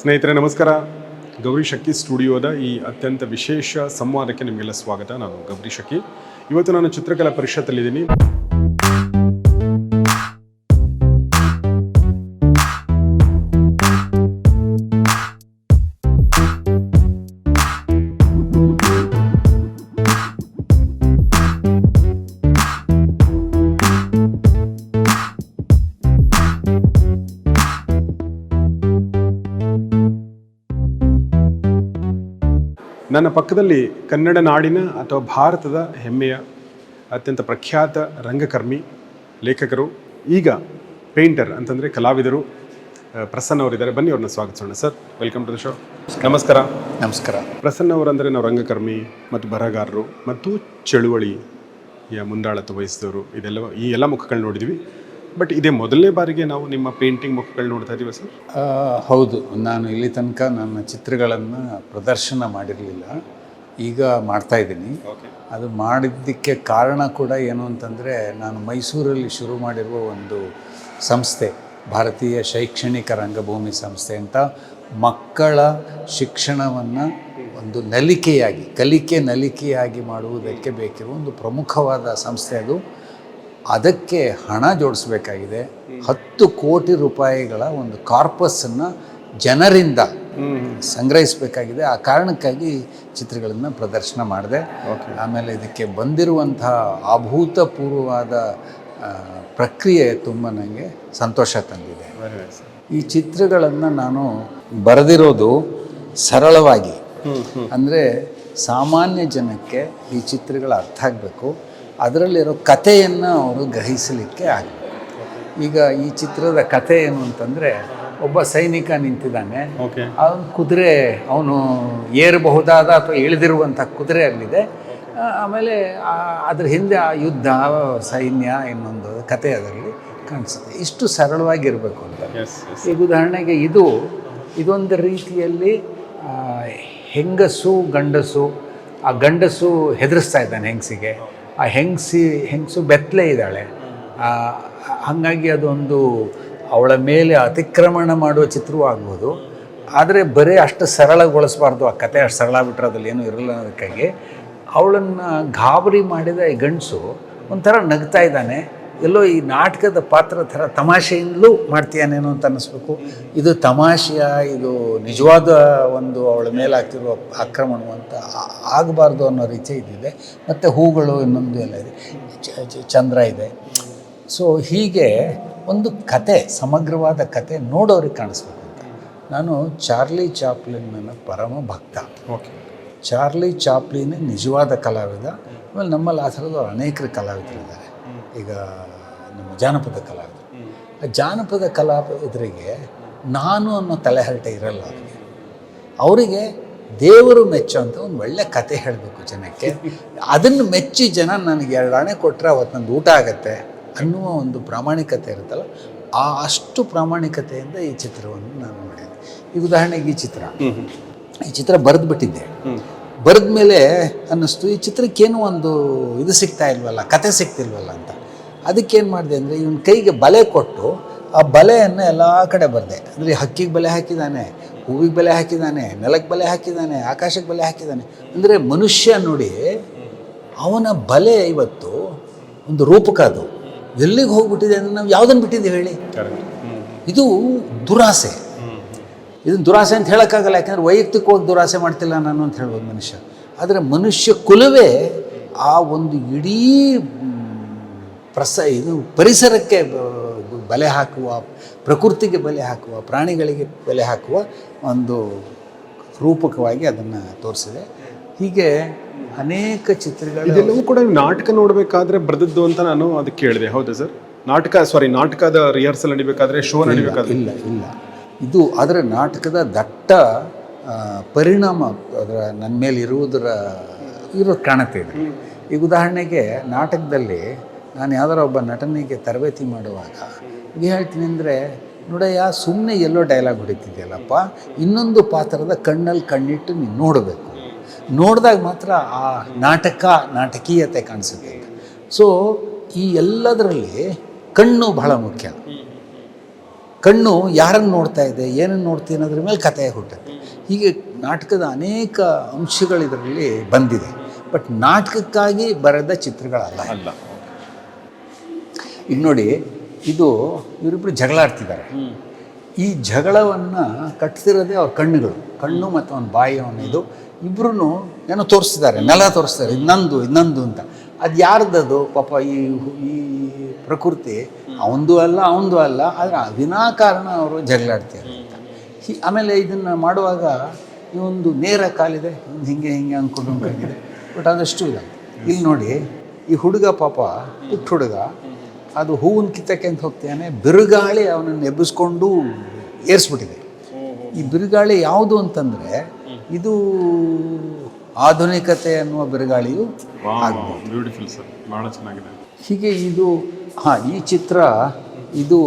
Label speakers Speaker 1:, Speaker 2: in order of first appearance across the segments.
Speaker 1: ಸ್ನೇಹಿತರೆ, ನಮಸ್ಕಾರ. ಗೌರಿ ಶಕ್ಕಿ ಸ್ಟುಡಿಯೋದ ಈ ಅತ್ಯಂತ ವಿಶೇಷ ಸಂವಾದಕ್ಕೆ ನಿಮಗೆಲ್ಲ ಸ್ವಾಗತ. ನಾನು ಗೌರಿ ಶಕ್ಕಿ ಇವತ್ತು ನಾನು ಚಿತ್ರಕಲಾ ಪರಿಷತ್ತಲ್ಲಿದ್ದೀನಿ. ನನ್ನ ಪಕ್ಕದಲ್ಲಿ ಕನ್ನಡ ನಾಡಿನ ಅಥವಾ ಭಾರತದ ಹೆಮ್ಮೆಯ ಅತ್ಯಂತ ಪ್ರಖ್ಯಾತ ರಂಗಕರ್ಮಿ ಲೇಖಕರು ಈಗ ಪೇಂಟರ್ ಅಂತಂದರೆ ಕಲಾವಿದರು ಪ್ರಸನ್ನ ಅವರಿದ್ದಾರೆ. ಬನ್ನಿ ಅವ್ರನ್ನ ಸ್ವಾಗತಿಸೋಣ. Sir welcome to the show. ನಮಸ್ಕಾರ.
Speaker 2: ನಮಸ್ಕಾರ.
Speaker 1: ಪ್ರಸನ್ನ ಅವರಂದರೆ ನಾವು ರಂಗಕರ್ಮಿ ಮತ್ತು ಬರಹಗಾರರು ಮತ್ತು ಚಳುವಳಿಯ ಮುಂದಾಳತ್ವ ವಹಿಸಿದವರು. ಇದೆಲ್ಲ ಈ ಎಲ್ಲ ಮುಖಗಳನ್ನ ನೋಡಿದ್ವಿ. ಬಟ್ ಇದೇ ಮೊದಲನೇ ಬಾರಿಗೆ ನಾವು ನಿಮ್ಮ ಪೇಂಟಿಂಗ್ ಬುಕ್ಗಳು ನೋಡ್ತಾ ಇದ್ದೀವಿ ಸರ್?
Speaker 2: ಹೌದು. ನಾನು ಇಲ್ಲಿ ತನಕ ನನ್ನ ಚಿತ್ರಗಳನ್ನು ಪ್ರದರ್ಶನ ಮಾಡಿರಲಿಲ್ಲ. ಈಗ ಮಾಡ್ತಾ ಇದ್ದೀನಿ. ಅದು ಮಾಡಿದ್ದಕ್ಕೆ ಕಾರಣ ಕೂಡ ಏನು ಅಂತಂದರೆ ನಾನು ಮೈಸೂರಲ್ಲಿ ಶುರು ಮಾಡಿರುವ ಒಂದು ಸಂಸ್ಥೆ ಭಾರತೀಯ ಶೈಕ್ಷಣಿಕ ರಂಗಭೂಮಿ ಸಂಸ್ಥೆ ಅಂತ ಮಕ್ಕಳ ಶಿಕ್ಷಣವನ್ನು ಒಂದು ನಲಿಕೆಯಾಗಿ ಕಲಿಕೆ ನಲಿಕೆಯಾಗಿ ಮಾಡುವುದಕ್ಕೆ ಬೇಕಿರುವ ಒಂದು ಪ್ರಮುಖವಾದ ಸಂಸ್ಥೆ ಅದು. ಅದಕ್ಕೆ ಹಣ ಜೋಡಿಸ್ಬೇಕಾಗಿದೆ. ಹತ್ತು ಕೋಟಿ ರೂಪಾಯಿಗಳ ಒಂದು ಕಾರ್ಪಸನ್ನು ಜನರಿಂದ ಸಂಗ್ರಹಿಸಬೇಕಾಗಿದೆ. ಆ ಕಾರಣಕ್ಕಾಗಿ ಚಿತ್ರಗಳನ್ನು ಪ್ರದರ್ಶನ ಮಾಡಿದೆ. ಆಮೇಲೆ ಇದಕ್ಕೆ ಬಂದಿರುವಂತಹ ಅಭೂತಪೂರ್ವವಾದ ಪ್ರಕ್ರಿಯೆ ತುಂಬ ನನಗೆ ಸಂತೋಷ ತಂದಿದೆ. ಈ ಚಿತ್ರಗಳನ್ನು ನಾನು ಬರೆದಿರೋದು ಸರಳವಾಗಿ. ಅಂದರೆ ಸಾಮಾನ್ಯ ಜನಕ್ಕೆ ಈ ಚಿತ್ರಗಳು ಅರ್ಥ ಆಗಬೇಕು. ಅದರಲ್ಲಿರೋ ಕಥೆಯನ್ನು ಅವರು ಗ್ರಹಿಸಲಿಕ್ಕೆ ಆಗುತ್ತೆ ಈಗ ಈ ಚಿತ್ರದ ಕಥೆ ಏನು ಅಂತಂದರೆ ಒಬ್ಬ ಸೈನಿಕ ನಿಂತಿದ್ದಾನೆ. ಅವನು ಕುದುರೆ ಅವನು ಏರಬಹುದಾದ ಅಥವಾ ಇಳಿದಿರುವಂಥ ಕುದುರೆ ಅಲ್ಲಿದೆ. ಆಮೇಲೆ ಅದ್ರ ಹಿಂದೆ ಆ ಯುದ್ಧ ಸೈನ್ಯ ಇನ್ನೊಂದು ಕತೆ ಅದರಲ್ಲಿ ಕಾಣಿಸುತ್ತೆ. ಇಷ್ಟು ಸರಳವಾಗಿರಬೇಕು ಅಂತ. ಈಗ ಉದಾಹರಣೆಗೆ ಇದು ಇದೊಂದು ರೀತಿಯಲ್ಲಿ ಹೆಂಗಸು ಗಂಡಸು ಆ ಗಂಡಸು ಹೆದರಿಸ್ತಾ ಇದ್ದಾನೆ ಹೆಂಗಸಿಗೆ. ಆ ಹೆಂಗಸಿ, ಹೆಂಗಸು ಬೆತ್ತಲೆ ಇದ್ದಾಳೆ. ಹಾಗಾಗಿ ಅದೊಂದು ಅವಳ ಮೇಲೆ ಅತಿಕ್ರಮಣ ಮಾಡುವ ಚಿತ್ರವೂ ಆಗ್ಬೋದು. ಆದರೆ ಬರೀ ಅಷ್ಟು ಸರಳಗೊಳಿಸ್ಬಾರ್ದು. ಆ ಕತೆ ಅಷ್ಟು ಸರಳ ಬಿಟ್ಟರೆ ಅದ್ರಲ್ಲಿ ಏನೂ ಇರಲ್ಲ ಅನ್ನೋದಕ್ಕಾಗಿ. ಅವಳನ್ನು ಗಾಬರಿ ಮಾಡಿದ ಈ ಗಂಡಸು ಒಂಥರ ನಗ್ತಾ ಇದ್ದಾನೆ. ಎಲ್ಲೋ ಈ ನಾಟಕದ ಪಾತ್ರ ಥರ ತಮಾಷೆಯಿಂದಲೂ ಮಾಡ್ತೀಯಾನೇನೋ ಅಂತ ಅನ್ನಿಸ್ಬೇಕು. ಇದು ತಮಾಷೆಯ ಇದು ನಿಜವಾದ ಒಂದು ಅವಳ ಮೇಲಾಗ್ತಿರುವ ಆಕ್ರಮಣ ಅಂತ ಆಗಬಾರ್ದು ಅನ್ನೋ ರೀತಿ ಇದಿದೆ. ಮತ್ತು ಹೂಗಳು ಇನ್ನೊಂದು ಎಲ್ಲ ಇದೆ. ಚಂದ್ರ ಇದೆ. ಸೊ ಹೀಗೆ ಒಂದು ಕತೆ ಸಮಗ್ರವಾದ ಕತೆ ನೋಡೋರಿಗೆ ಕಾಣಿಸ್ಬೇಕು ಅಂತ. ನಾನು ಚಾರ್ಲಿ ಚಾಪ್ಲಿನ್ನ ಪರಮ ಭಕ್ತ.
Speaker 1: ಓಕೆ.
Speaker 2: ಚಾರ್ಲಿ ಚಾಪ್ಲಿನೇ ನಿಜವಾದ ಕಲಾವಿದ. ಆಮೇಲೆ ನಮ್ಮಲ್ಲಿ ಆ ಥರದ ಅನೇಕರು ಕಲಾವಿದರಿದ್ದಾರೆ. ಈಗ ನಮ್ಮ ಜಾನಪದ ಕಲಾವಿದರು ಆ ಜಾನಪದ ಕಲಾವಿದರಿಗೆ ನಾನು ಅನ್ನೋ ತಲೆಹರಟೆ ಇರಲ್ಲ ಅವರಿಗೆ ಅವರಿಗೆ ದೇವರು ಮೆಚ್ಚುವಂಥ ಒಂದು ಒಳ್ಳೆ ಕತೆ ಹೇಳಬೇಕು ಜನಕ್ಕೆ. ಅದನ್ನು ಮೆಚ್ಚಿ ಜನ ನನಗೆ ಎರಡು ಹಣೆ ಕೊಟ್ಟರೆ ಅವತ್ತು ನಂದು ಊಟ ಆಗತ್ತೆ ಅನ್ನುವ ಒಂದು ಪ್ರಾಮಾಣಿಕತೆ ಇರುತ್ತಲ್ಲ ಆ ಅಷ್ಟು ಪ್ರಾಮಾಣಿಕತೆಯಿಂದ ಈ ಚಿತ್ರವನ್ನು ನಾನು ಮಾಡಿದೆ ಈ ಉದಾಹರಣೆಗೆ ಈ ಚಿತ್ರ. ಈ ಚಿತ್ರ ಬರೆದು ಬಿಟ್ಟಿದ್ದೆ ಬರೆದ ಮೇಲೆ ಅನ್ನಿಸ್ತು ಈ ಚಿತ್ರಕ್ಕೇನು ಒಂದು ಇದು ಸಿಗ್ತಾ ಇಲ್ವಲ್ಲ ಕತೆ ಸಿಗ್ತಿಲ್ವಲ್ಲ ಅಂತ. ಅದಕ್ಕೇನು ಮಾಡಿದೆ ಅಂದರೆ ಇವನ ಕೈಗೆ ಬಲೆ ಕೊಟ್ಟು ಆ ಬಲೆಯನ್ನು ಎಲ್ಲ ಕಡೆ ಬರೆದೆ. ಅಂದರೆ ಹಕ್ಕಿಗೆ ಬಲೆ ಹಾಕಿದ್ದಾನೆ ಹೂವಿಗೆ ಬಲೆ ಹಾಕಿದ್ದಾನೆ ನೆಲಕ್ಕೆ ಬಲೆ ಹಾಕಿದ್ದಾನೆ ಆಕಾಶಕ್ಕೆ ಬಲೆ ಹಾಕಿದ್ದಾನೆ ಅಂದರೆ ಮನುಷ್ಯ ನೋಡಿ ಅವನ ಬಲೆ ಇವತ್ತು ಒಂದು ರೂಪಕ ಅದು. ಎಲ್ಲಿಗೆ ಹೋಗ್ಬಿಟ್ಟಿದೆ ಅಂದರೆ ನಾವು ಯಾವುದನ್ನು ಬಿಟ್ಟಿದ್ದೀವಿ ಹೇಳಿ? ಇದು ದುರಾಸೆ. ಇದನ್ನು ದುರಾಸೆ ಅಂತ ಹೇಳೋಕ್ಕಾಗಲ್ಲ ಯಾಕಂದರೆ ವೈಯಕ್ತಿಕವಾಗಿ ದುರಾಸೆ ಮಾಡ್ತಿಲ್ಲ ನಾನು ಅಂತ ಹೇಳ್ಬೋದು ಮನುಷ್ಯ. ಆದರೆ ಮನುಷ್ಯ ಕುಲವೇ ಆ ಒಂದು ಇಡೀ ಪ್ರಸ ಇದು ಪರಿಸರಕ್ಕೆ ಬಲೆ ಹಾಕುವ ಪ್ರಕೃತಿಗೆ ಬಲೆ ಹಾಕುವ ಪ್ರಾಣಿಗಳಿಗೆ ಬಲೆ ಹಾಕುವ ಒಂದು ರೂಪಕವಾಗಿ ಅದನ್ನು ತೋರಿಸಿದೆ. ಹೀಗೆ ಅನೇಕ ಚಿತ್ರಗಳು
Speaker 1: ಇದೆಲ್ಲವೂ ಕೂಡ ನಾಟಕ ನೋಡಬೇಕಾದ್ರೆ ಬರೆದದ್ದು ಅಂತ ನಾನು ಅದಕ್ಕೆ ಕೇಳಿದೆ ಹೌದಾ ಸರ್? ನಾಟಕ ಸಾರಿ ನಾಟಕದ ರಿಹರ್ಸಲ್ ನಡಿಬೇಕಾದ್ರೆ ಶೋ ನಡಿಬೇಕಾದ್ರೆ?
Speaker 2: ಇಲ್ಲ ಇಲ್ಲ. ಇದು ಅದರ ನಾಟಕದ ದಟ್ಟ ಪರಿಣಾಮ ಅದರ ನನ್ನ ಮೇಲೆ ಇರುವುದರ ಇರೋದು ಕಾಣುತ್ತೆ ಇದು. ಈಗ ಉದಾಹರಣೆಗೆ ನಾಟಕದಲ್ಲಿ ನಾನು ಯಾವ್ದಾರ ಒಬ್ಬ ನಟನಿಗೆ ತರಬೇತಿ ಮಾಡುವಾಗ ಈಗ ಹೇಳ್ತೀನಿ ಅಂದರೆ, ನೋಡಯ್ಯ ಸುಮ್ಮನೆ ಎಲ್ಲೋ ಡೈಲಾಗ್ ಹೊಡಿತಿದ್ಯಲ್ಲಪ್ಪ, ಇನ್ನೊಂದು ಪಾತ್ರದ ಕಣ್ಣಲ್ಲಿ ಕಣ್ಣಿಟ್ಟು ನೀನು ನೋಡಬೇಕು. ನೋಡಿದಾಗ ಮಾತ್ರ ಆ ನಾಟಕ, ನಾಟಕೀಯತೆ ಕಾಣಿಸುತ್ತೆ ಸೊ ಈ ಎಲ್ಲದರಲ್ಲಿ ಕಣ್ಣು ಬಹಳ ಮುಖ್ಯ. ಕಣ್ಣು ಯಾರನ್ನು ನೋಡ್ತಾ ಇದೆ ಏನನ್ನು ನೋಡ್ತೀನಿ ಅನ್ನೋದ್ರ ಮೇಲೆ ಕಥೆ ಹುಟ್ಟುತ್ತೆ. ಹೀಗೆ ನಾಟಕದ ಅನೇಕ ಅಂಶಗಳು ಇದರಲ್ಲಿ ಬಂದಿದೆ. ಬಟ್ ನಾಟಕಕ್ಕಾಗಿ ಬರೆದ ಚಿತ್ರಗಳಲ್ಲ.
Speaker 1: ಅಲ್ಲ.
Speaker 2: ಈಗ ನೋಡಿ ಇದು ಇವರಿಬ್ಬರು ಜಗಳ ಆಡ್ತಿದ್ದಾರೆ. ಈ ಜಗಳವನ್ನು ಕಟ್ತಿರೋದೇ ಅವ್ರ ಕಣ್ಣುಗಳು. ಕಣ್ಣು ಮತ್ತು ಅವನ ಬಾಯಿ ಅವನ ಇದು. ಇಬ್ಬರೂ ಏನೋ ತೋರಿಸ್ತಿದ್ದಾರೆ ನೆಲ ತೋರಿಸ್ತಾರೆ ಇದು ನಂದು ಇದು ನಂದು ಅಂತ. ಅದು ಯಾರ್ದದು ಪಾಪ ಈ ಈ ಪ್ರಕೃತಿ ಅವಂದು ಅಲ್ಲ ಅವಂದು ಅಲ್ಲ ಆದರೆ ವಿನಾಕಾರಣ ಅವರು ಜಗಳಾಡ್ತಾರೆ ಆಮೇಲೆ ಇದನ್ನು ಮಾಡುವಾಗ ಈ ಒಂದು ನೇರ ಕಾಲಿದೆ ಒಂದು ಹಿಂಗೆ ಹಿಂಗೆ ಅಂದ್ಕೊಂಡು ಅಂದ್ಕೊಂಡಿದೆ ಬಟ್ ಅದಷ್ಟು ಇಲ್ಲ. ಇಲ್ಲಿ ನೋಡಿ ಈ ಹುಡುಗ ಪಾಪ ಪುಟ್ಟ ಹುಡುಗ ಅದು ಹೂವಿನ ಕಿತ್ತಕ್ಕೆ ಅಂತ ಹೋಗ್ತಾನೆ ಬಿರುಗಾಳಿ ಅವನನ್ನು ಎಬ್ಬಿಸ್ಕೊಂಡು ಏರಿಸ್ಬಿಟ್ಟಿದೆ. ಈ ಬಿರುಗಾಳಿ ಯಾವುದು ಅಂತಂದರೆ ಇದು ಆಧುನಿಕತೆ ಅನ್ನುವ ಬಿರುಗಾಳಿಯು ಆಗ್ಬೋದು.
Speaker 1: ಬ್ಯೂಟಿಫುಲ್ ಸರ್ ಭಾಳ ಚೆನ್ನಾಗಿದೆ.
Speaker 2: ಹೀಗೆ ಇದು ಹಾಂ, ಈ ಚಿತ್ರ ಇದು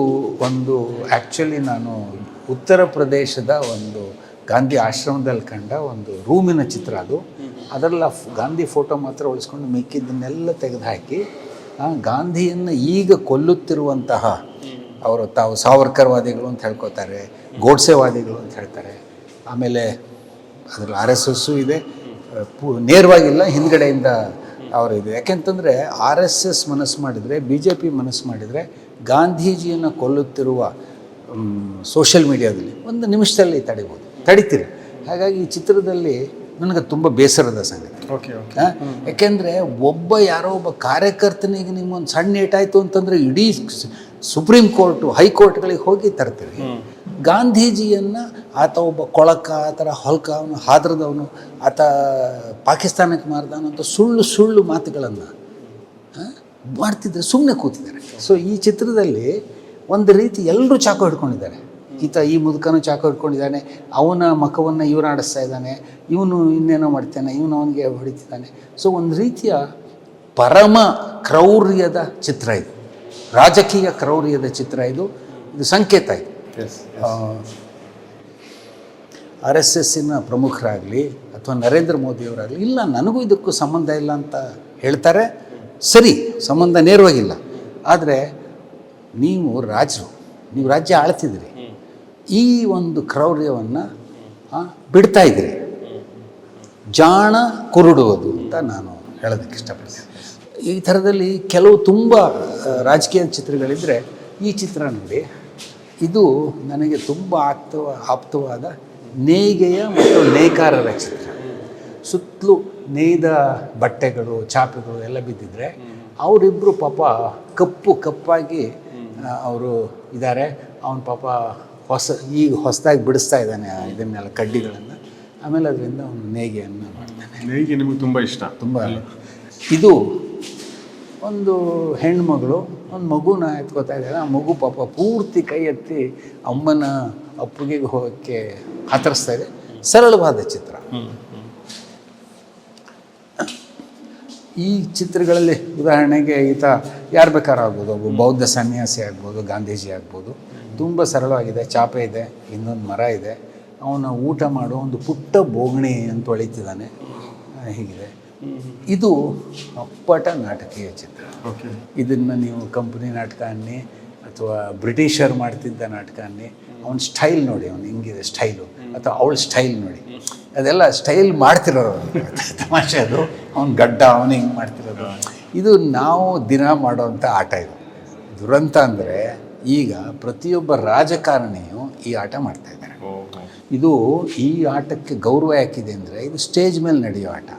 Speaker 2: ಒಂದು ಆ್ಯಕ್ಚುಲಿ ನಾನು ಉತ್ತರ ಪ್ರದೇಶದ ಒಂದು ಗಾಂಧಿ ಆಶ್ರಮದಲ್ಲಿ ಕಂಡ ಒಂದು ರೂಮಿನ ಚಿತ್ರ ಅದು. ಅದರಲ್ಲಿ ಗಾಂಧಿ ಫೋಟೋ ಮಾತ್ರ ಉಳಿಸ್ಕೊಂಡು ಮಿಕ್ಕಿದ್ದನ್ನೆಲ್ಲ ತೆಗೆದುಹಾಕಿ ಹಾಕಿ ಗಾಂಧಿಯನ್ನು ಈಗ ಕೊಲ್ಲುತ್ತಿರುವಂತಹ ಅವರು ತಾವು ಸಾವರ್ಕರ್ವಾದಿಗಳು ಅಂತ ಹೇಳ್ಕೊತಾರೆ, ಗೋಡ್ಸೆವಾದಿಗಳು ಅಂತ ಹೇಳ್ತಾರೆ. ಆಮೇಲೆ ಅದರಲ್ಲಿ ಆರ್ ಎಸ್ ಎಸ್ಸು ಇದೆ. ಪು- ನೇರವಾಗಿಲ್ಲ ಹಿಂದ್ಗಡೆಯಿಂದ ಅವರು ಇದೆ ಯಾಕೆಂತಂದರೆ ಆರ್ ಎಸ್ ಎಸ್ ಮನಸ್ಸು ಮಾಡಿದರೆ ಬಿ ಜೆ ಪಿ ಮನಸ್ಸು ಮಾಡಿದರೆ ಗಾಂಧೀಜಿಯನ್ನು ಕೊಲ್ಲುತ್ತಿರುವ ಸೋಷಿಯಲ್ ಮೀಡಿಯಾದಲ್ಲಿ ಒಂದು ನಿಮಿಷದಲ್ಲಿ ತಡಿಬೋದು. ತಡಿತೀರಿ. ಹಾಗಾಗಿ ಈ ಚಿತ್ರದಲ್ಲಿ ನನಗೆ ತುಂಬ ಬೇಸರದ ಸಂಗತಿ.
Speaker 1: ಓಕೆ ಓಕೆ
Speaker 2: ಯಾಕೆಂದ್ರೆ ಒಬ್ಬ ಯಾರೋ ಒಬ್ಬ ಕಾರ್ಯಕರ್ತನಿಗೆ ನಿಮ್ಗೊಂದು ಸಣ್ಣ ಏಟಾಯಿತು ಅಂತಂದರೆ ಇಡೀ ಸುಪ್ರೀಂ ಕೋರ್ಟು ಹೈಕೋರ್ಟ್ಗಳಿಗೆ ಹೋಗಿ ತರ್ತೀರಿ. ಗಾಂಧೀಜಿಯನ್ನು ಆತ ಒಬ್ಬ ಕೊಳಕ, ಆ ಥರ ಹೊಲ್ಕ, ಅವನು ಹಾದ್ರದವನು, ಆತ ಪಾಕಿಸ್ತಾನಕ್ಕೆ ಮಾರ್ದಾನಂತ ಸುಳ್ಳು ಸುಳ್ಳು ಮಾತುಗಳನ್ನು ಮಾಡ್ತಿದ್ರೆ ಸುಮ್ಮನೆ ಕೂತಿದ್ದಾರೆ. ಸೊ ಈ ಚಿತ್ರದಲ್ಲಿ ಒಂದು ರೀತಿ ಎಲ್ಲರೂ ಚಾಕು ಹಿಡ್ಕೊಂಡಿದ್ದಾರೆ. ಈತ ಈ ಮುದುಕನ ಚಾಕು ಹಿಡ್ಕೊಂಡಿದ್ದಾನೆ, ಅವನ ಮಖವನ್ನು ಇವನು ಆಡಿಸ್ತಾ ಇದ್ದಾನೆ, ಇವನು ಇನ್ನೇನೋ ಮಾಡ್ತಾನೆ, ಇವನು ಅವನಿಗೆ ಹೊಡಿತಿದ್ದಾನೆ. ಸೊ ಒಂದು ರೀತಿಯ ಪರಮ ಕ್ರೌರ್ಯದ ಚಿತ್ರ ಇದು. ರಾಜಕೀಯ ಕ್ರೌರ್ಯದ ಚಿತ್ರ ಇದು. ಇದು ಸಂಕೇತ ಇದು. ಆರ್ ಎಸ್ ಎಸ್ಸಿನ ಪ್ರಮುಖರಾಗಲಿ ಅಥವಾ ನರೇಂದ್ರ ಮೋದಿಯವರಾಗಲಿ, ಇಲ್ಲ, ನನಗೂ ಇದಕ್ಕೂ ಸಂಬಂಧ ಇಲ್ಲ ಅಂತ ಹೇಳ್ತಾರೆ. ಸರಿ, ಸಂಬಂಧ ನೇರವಾಗಿಲ್ಲ. ಆದರೆ ನೀವು ರಾಜರು, ನೀವು ರಾಜ್ಯ ಆಳ್ತಿದ್ದೀರಿ. ಈ ಒಂದು ಕ್ರೌರ್ಯವನ್ನು ಬಿಡ್ತಾ ಇದ್ದೀರಿ. ಜಾಣ ಕುರುಡುವುದು ಅಂತ ನಾನು ಹೇಳೋದಕ್ಕೆ ಇಷ್ಟಪಡ್ತೀನಿ. ಈ ಥರದಲ್ಲಿ ಕೆಲವು ತುಂಬ ರಾಜಕೀಯ ಚಿತ್ರಗಳಿದ್ದರೆ ಈ ಚಿತ್ರ ನೋಡಿ. ಇದು ನನಗೆ ತುಂಬ ಆಪ್ತವ ಆಪ್ತವಾದ ನೇಯ್ಗೆಯ ಮತ್ತು ನೇಕಾರರ ಚಿತ್ರ ಸುತ್ತಲೂ ನೇಯ್ದ ಬಟ್ಟೆಗಳು ಚಾಪೆಗಳು ಎಲ್ಲ ಬಿದ್ದಿದ್ರೆ ಅವರಿಬ್ಬರು ಪಾಪ ಕಪ್ಪು ಕಪ್ಪಾಗಿ ಅವರು ಇದ್ದಾರೆ ಅವನ ಪಾಪ ಹೊಸ ಈಗ ಹೊಸದಾಗಿ ಬಿಡಿಸ್ತಾ ಇದ್ದಾನೆ ಇದನ್ನೆಲ್ಲ ಕಡ್ಡಿಗಳನ್ನು. ಆಮೇಲೆ ಅದರಿಂದ ಅವನು ನೇಯ್ಗೆಯನ್ನು ಮಾಡ್ತಾನೆ.
Speaker 1: ನೇಯ್ಗೆ ನಿಮಗೆ ತುಂಬ ಇಷ್ಟ.
Speaker 2: ತುಂಬ. ಇದು ಒಂದು ಹೆಣ್ಮಗಳು ಒಂದು ಮಗುನ ಎತ್ಕೋತಾ ಇದ್ದಾರೆ. ಆ ಮಗು ಪಾಪ ಪೂರ್ತಿ ಕೈ ಎತ್ತಿ ಅಮ್ಮನ ಅಪ್ಪುಗೆ ಹೋಗೋಕ್ಕೆ ಹತರಿಸ್ತಾ ಇದೆ. ಸರಳವಾದ ಚಿತ್ರ. ಈ ಚಿತ್ರಗಳಲ್ಲಿ ಉದಾಹರಣೆಗೆ ಈತ ಯಾರು ಬೇಕಾದ್ರೂ ಆಗ್ಬೋದು. ಒಬ್ಬ ಬೌದ್ಧ ಸನ್ಯಾಸಿ ಆಗ್ಬೋದು, ಗಾಂಧೀಜಿ ಆಗ್ಬೋದು. ತುಂಬ ಸರಳವಾಗಿದೆ. ಚಾಪೆ ಇದೆ, ಇನ್ನೊಂದು ಮರ ಇದೆ. ಅವನ ಊಟ ಮಾಡೋ ಒಂದು ಪುಟ್ಟ ಬೋಗಣಿ ಅಂತ ಹೊಳಿತಿದ್ದಾನೆ. ಹೀಗಿದೆ. ಇದು ಅಪ್ಪಟ ನಾಟಕೀಯ ಚಿತ್ರ.
Speaker 1: ಓಕೆ.
Speaker 2: ಇದನ್ನು ನೀವು ಕಂಪನಿ ನಾಟಕ ಅನ್ನಿ ಅಥವಾ ಬ್ರಿಟಿಷರ್ ಮಾಡ್ತಿದ್ದ ನಾಟಕ ಅನ್ನಿ ಅವನ ಸ್ಟೈಲ್ ನೋಡಿ ಅವನು ಹಿಂಗಿದೆ ಸ್ಟೈಲು ಅಥವಾ ಅವಳ ಸ್ಟೈಲ್ ನೋಡಿ. ಅದೆಲ್ಲ ಸ್ಟೈಲ್ ಮಾಡ್ತಿರೋರು. ತಮಾಷೆ ಅದು. ಅವ್ನ ಗಡ್ಡ ಅವನು ಹಿಂಗೆ ಮಾಡ್ತಿರೋದು. ಇದು ನಾವು ದಿನ ಮಾಡೋವಂಥ ಆಟ ಇದು. ದುರಂತ ಅಂದರೆ ಈಗ ಪ್ರತಿಯೊಬ್ಬ ರಾಜಕಾರಣಿಯು ಈ ಆಟ ಮಾಡ್ತಾ ಇದ್ದಾರೆ. ಇದು ಈ ಆಟಕ್ಕೆ ಗೌರವ ಯಾಕಿದೆ ಅಂದರೆ ಇದು ಸ್ಟೇಜ್ ಮೇಲೆ ನಡೆಯೋ ಆಟ.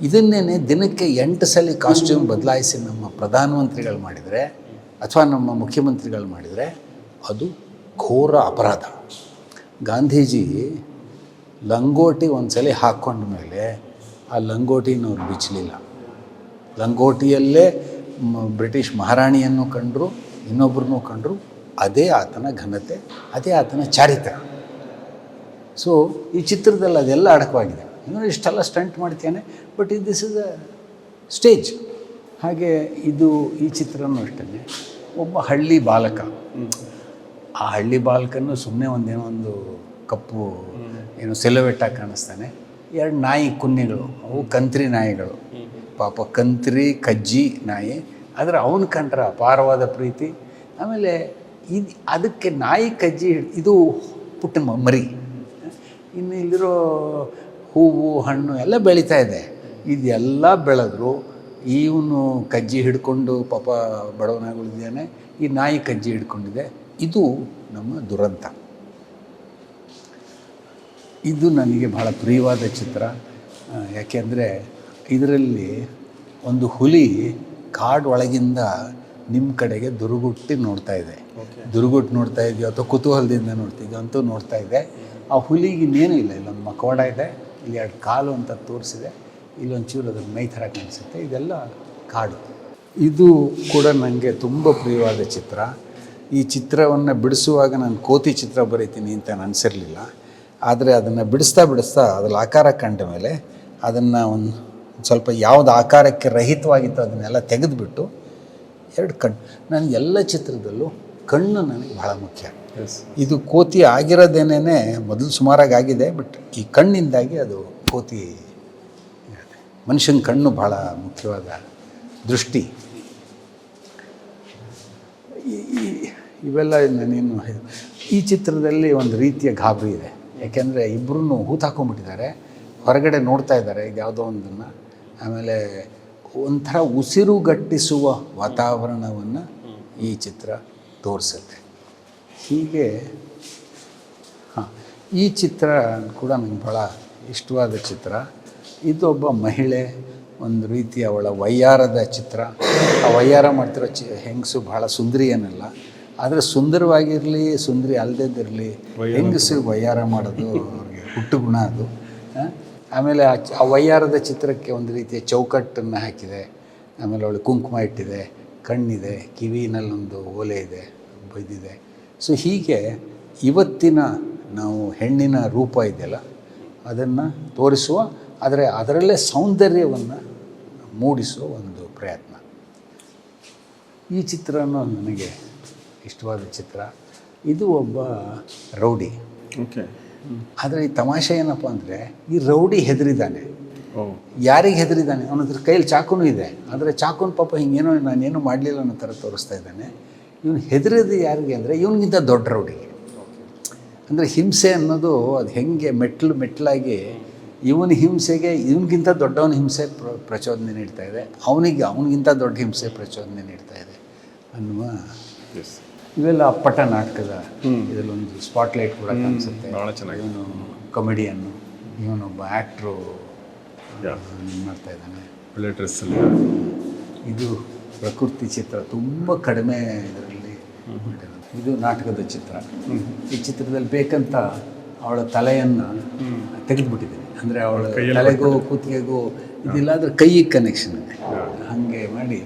Speaker 2: ಇದನ್ನೇ ದಿನಕ್ಕೆ ಎಂಟು ಸಲ ಕಾಸ್ಟ್ಯೂಮ್ ಬದಲಾಯಿಸಿ ನಮ್ಮ ಪ್ರಧಾನಮಂತ್ರಿಗಳು ಮಾಡಿದರೆ ಅಥವಾ ನಮ್ಮ ಮುಖ್ಯಮಂತ್ರಿಗಳು ಮಾಡಿದರೆ ಅದು ಘೋರ ಅಪರಾಧ. ಗಾಂಧೀಜಿ ಲಂಗೋಟಿ ಒಂದ್ಸಲ ಹಾಕ್ಕೊಂಡ ಮೇಲೆ ಆ ಲಂಗೋಟಿನವ್ರು ಬಿಚ್ಚಲಿಲ್ಲ. ಲಂಗೋಟಿಯಲ್ಲೇ ಬ್ರಿಟಿಷ್ ಮಹಾರಾಣಿಯನ್ನು ಕಂಡರು ಇನ್ನೊಬ್ಬರನ್ನು ಕಂಡರು, ಅದೇ ಆತನ ಘನತೆ, ಅದೇ ಆತನ ಚಾರಿತ್ರ ಸೊ ಈ ಚಿತ್ರದಲ್ಲಿ ಅದೆಲ್ಲ ಅಡಕವಾಗಿದೆ. ಇನ್ನೂ ಇಷ್ಟೆಲ್ಲ ಸ್ಟಂಟ್ ಮಾಡ್ತೇನೆ ಬಟ್ ಇದು ದಿಸ್ ಇಸ್ ಅ ಸ್ಟೇಜ್ ಹಾಗೆ ಇದು ಈ ಚಿತ್ರನೂ ಅಷ್ಟೇ ಒಬ್ಬ ಹಳ್ಳಿ ಬಾಲಕ. ಆ ಹಳ್ಳಿ ಬಾಲಕನೂ ಸುಮ್ಮನೆ ಒಂದೇನೋ ಒಂದು ಕಪ್ಪು, ಏನು ಸಿಲುವೆಟ್ಟಾಗಿ ಕಾಣಿಸ್ತಾನೆ. ಎರಡು ನಾಯಿ ಕುನ್ನಿಗಳು, ಅವು ಕಂತ್ರಿ ನಾಯಿಗಳು. ಪಾಪ ಕಂತ್ರಿ, ಕಜ್ಜಿ ನಾಯಿ. ಆದರೆ ಅವನ ಕಂಡ್ರೆ ಅಪಾರವಾದ ಪ್ರೀತಿ. ಆಮೇಲೆ ಇದು, ಅದಕ್ಕೆ ನಾಯಿ, ಕಜ್ಜಿ, ಇದು ಪುಟ್ಟ ಮರಿ. ಇನ್ನು ಇಲ್ಲಿರೋ ಹೂವು ಹಣ್ಣು ಎಲ್ಲ ಬೆಳೀತಾ ಇದೆ. ಇದೆಲ್ಲ ಬೆಳೆದ್ರು ಇವನು ಕಜ್ಜಿ ಹಿಡ್ಕೊಂಡು ಪಾಪ ಬಡವನಾಗಿದ್ದಾನೆ ಈ ನಾಯಿ ಕಜ್ಜಿ ಹಿಡ್ಕೊಂಡಿದೆ. ಇದು ನಮ್ಮ ದುರಂತ. ಇದು ನನಗೆ ಬಹಳ ಪ್ರಿಯವಾದ ಚಿತ್ರ. ಯಾಕೆಂದರೆ ಇದರಲ್ಲಿ ಒಂದು ಹುಲಿ ಕಾಡು ಒಳಗಿಂದ ನಿಮ್ಮ ಕಡೆಗೆ ದುರುಗುಟ್ಟಿ ನೋಡ್ತಾ ಇದೆ. ದುರುಗುಟ್ಟು ನೋಡ್ತಾ ಇದೆಯೋ ಅಥವಾ ಕುತೂಹಲದಿಂದ ನೋಡ್ತಿದ್ಯೋ ಅಂತೂ ನೋಡ್ತಾ ಇದೆ. ಆ ಹುಲಿಗೆ ಇನ್ನೇನೂ ಇಲ್ಲ ಇಲ್ಲೊಂದು ಮಕವಾಡ ಇದೆ. ಇಲ್ಲಿ ಎರಡು ಕಾಲು ಅಂತ ತೋರಿಸಿದೆ. ಇಲ್ಲೊಂದು ಚೂರು ಅದ್ರ ಮೈ ಥರ ಕಾಣಿಸುತ್ತೆ. ಇದೆಲ್ಲ ಕಾಡು. ಇದು ಕೂಡ ನನಗೆ ತುಂಬ ಪ್ರಿಯವಾದ ಚಿತ್ರ. ಈ ಚಿತ್ರವನ್ನು ಬಿಡಿಸುವಾಗ ನಾನು ಕೋತಿ ಚಿತ್ರ ಬರೀತೀನಿ ಅಂತ ನಾನು ಅನಿಸಿರಲಿಲ್ಲ. ಆದರೆ ಅದನ್ನು ಬಿಡಿಸ್ತಾ ಬಿಡಿಸ್ತಾ ಅದ್ರಲ್ಲಿ ಆಕಾರ ಕಂಡ ಮೇಲೆ ಅದನ್ನು ಒಂದು ಸ್ವಲ್ಪ ಯಾವುದು ಆಕಾರಕ್ಕೆ ರಹಿತವಾಗಿತ್ತು ಅದನ್ನೆಲ್ಲ ತೆಗೆದುಬಿಟ್ಟು ಎರಡು ಕಣ್ಣು ನನಗೆ ಎಲ್ಲ ಚಿತ್ರದಲ್ಲೂ ಕಣ್ಣು ನನಗೆ ಬಹಳ ಮುಖ್ಯ. ಇದು ಕೋತಿ ಆಗಿರೋದೇನೇ ಮೊದಲು ಸುಮಾರಾಗಿ ಆಗಿದೆ ಬಟ್ ಈ ಕಣ್ಣಿಂದಾಗಿ ಅದು ಕೋತಿ ಮನುಷ್ಯನ ಕಣ್ಣು ಬಹಳ ಮುಖ್ಯವಾದ ದೃಷ್ಟಿ. ಇವೆಲ್ಲ ನಾನೇನು ಈ ಚಿತ್ರದಲ್ಲಿ ಒಂದು ರೀತಿಯ ಗಾಬರಿ ಇದೆ. ಯಾಕೆಂದರೆ ಇಬ್ಬರೂ ಹೂತಾಕೊಂಡ್ಬಿಟ್ಟಿದ್ದಾರೆ ಹೊರಗಡೆ ನೋಡ್ತಾ ಇದ್ದಾರೆ, ಇದು ಯಾವುದೋ ಒಂದನ್ನು. ಆಮೇಲೆ ಒಂಥರ ಉಸಿರುಗಟ್ಟಿಸುವ ವಾತಾವರಣವನ್ನು ಈ ಚಿತ್ರ ತೋರಿಸುತ್ತೆ. ಹೀಗೆ ಹಾಂ ಈ ಚಿತ್ರ ಕೂಡ ನನಗೆ ಭಾಳ ಇಷ್ಟವಾದ ಚಿತ್ರ. ಇದು ಒಬ್ಬ ಮಹಿಳೆ ಒಂದು ರೀತಿ ಅವಳ ವೈಯಾರದ ಚಿತ್ರ. ಆ ವೈಯಾರ ಮಾಡ್ತಿರೋ ಚಿ ಹೆಂಗಸು ಭಾಳ ಸುಂದರಿ ಏನಲ್ಲ. ಆದರೆ ಸುಂದರವಾಗಿರಲಿ ಸುಂದರಿ ಅಲ್ಲದಿರಲಿ ಹೆಂಗಸು ವೈಯಾರ ಮಾಡೋದು ಅವ್ರಿಗೆ ಹುಟ್ಟು ಗುಣ ಅದು ಆಮೇಲೆ ಆ ವೈಯಾರದ ಚಿತ್ರಕ್ಕೆ ಒಂದು ರೀತಿಯ ಚೌಕಟ್ಟನ್ನು ಹಾಕಿದೆ. ಆಮೇಲೆ ಅವಳು ಕುಂಕುಮ ಇಟ್ಟಿದೆ ಕಣ್ಣಿದೆ ಕಿವಿನಲ್ಲೊಂದು ಓಲೆ ಇದೆ ಬೈದಿದೆ. ಸೊ ಹೀಗೆ ಇವತ್ತಿನ ನಾವು ಹೆಣ್ಣಿನ ರೂಪ ಇದೆಯಲ್ಲ ಅದನ್ನು ತೋರಿಸುವ ಆದರೆ ಅದರಲ್ಲೇ ಸೌಂದರ್ಯವನ್ನು ಮೂಡಿಸುವ ಒಂದು ಪ್ರಯತ್ನ. ಈ ಚಿತ್ರನೂ ನನಗೆ ಇಷ್ಟವಾದ ಚಿತ್ರ. ಇದು ಒಬ್ಬ ರೌಡಿ.
Speaker 1: ಓಕೆ.
Speaker 2: ಆದರೆ ಈ ತಮಾಷೆ ಏನಪ್ಪ ಅಂದರೆ ಈ ರೌಡಿ ಹೆದರಿದ್ದಾನೆ. ಯಾರಿಗೆ ಹೆದರಿದ್ದಾನೆ? ಅವನ ಹತ್ರ ಕೈಯಲ್ಲಿ ಚಾಕುನೂ ಇದೆ. ಆದರೆ ಚಾಕುನ ಪಾಪ ಹಿಂಗೇನೋ ನಾನೇನು ಮಾಡಲಿಲ್ಲ ಅನ್ನೋ ಥರ ತೋರಿಸ್ತಾ ಇದ್ದಾನೆ. ಇವನು ಹೆದರದು ಯಾರಿಗೆ ಅಂದರೆ ಇವನಿಗಿಂತ ದೊಡ್ಡ ರೌಡಿಗೆ ಅಂದರೆ ಹಿಂಸೆ ಅನ್ನೋದು ಅದು ಹೆಂಗೆ ಮೆಟ್ಲು ಮೆಟ್ಲಾಗಿ ಇವನ ಹಿಂಸೆಗೆ ಇವನಿಗಿಂತ ದೊಡ್ಡವನ ಹಿಂಸೆ ಪ್ರ ಪ್ರಚೋದನೆ ನೀಡ್ತಾ ಇದೆ. ಅವನಿಗೆ ಅವನಿಗಿಂತ ದೊಡ್ಡ ಹಿಂಸೆ ಪ್ರಚೋದನೆ ನೀಡ್ತಾ ಇದೆ ಅನ್ನುವ ಇವೆಲ್ಲ ಅಪ್ಪಟ ನಾಟಕದ ಇದರಲ್ಲೊಂದು ಸ್ಪಾಟ್ಲೈಟ್ ಕೂಡ ಕಾಣಿಸುತ್ತೆ.
Speaker 1: ಭಾಳ ಚೆನ್ನಾಗಿ
Speaker 2: ಇವನು ಕಾಮಿಡಿಯನ್ನು ಇವನೊಬ್ಬ ಆ್ಯಕ್ಟ್ರು ಮಾಡ್ತಾ ಇದ್ದಾನೆ.
Speaker 1: ಒಳ್ಳೆ ಡ್ರೆಸ್ಸಲ್ಲಿ
Speaker 2: ಇದು ಪ್ರಕೃತಿ ಚಿತ್ರ ತುಂಬ ಕಡಿಮೆ ಇದರಲ್ಲಿ ಮಾಡಿರೋದು ಇದು ನಾಟಕದ ಚಿತ್ರ. ಈ ಚಿತ್ರದಲ್ಲಿ ಬೇಕಂತ ಅವಳ ತಲೆಯನ್ನು ತೆಗೆದುಬಿಟ್ಟಿದ್ದೀನಿ. ಅಂದರೆ ಅವಳ ತಲೆಗೂ ಕೂತಿಗೆಗೂ ಇದಿಲ್ಲ ಆದರೆ ಕೈಗೆ ಕನೆಕ್ಷನ್ ಇದೆ. ಹಾಗೆ ಮಾಡಿ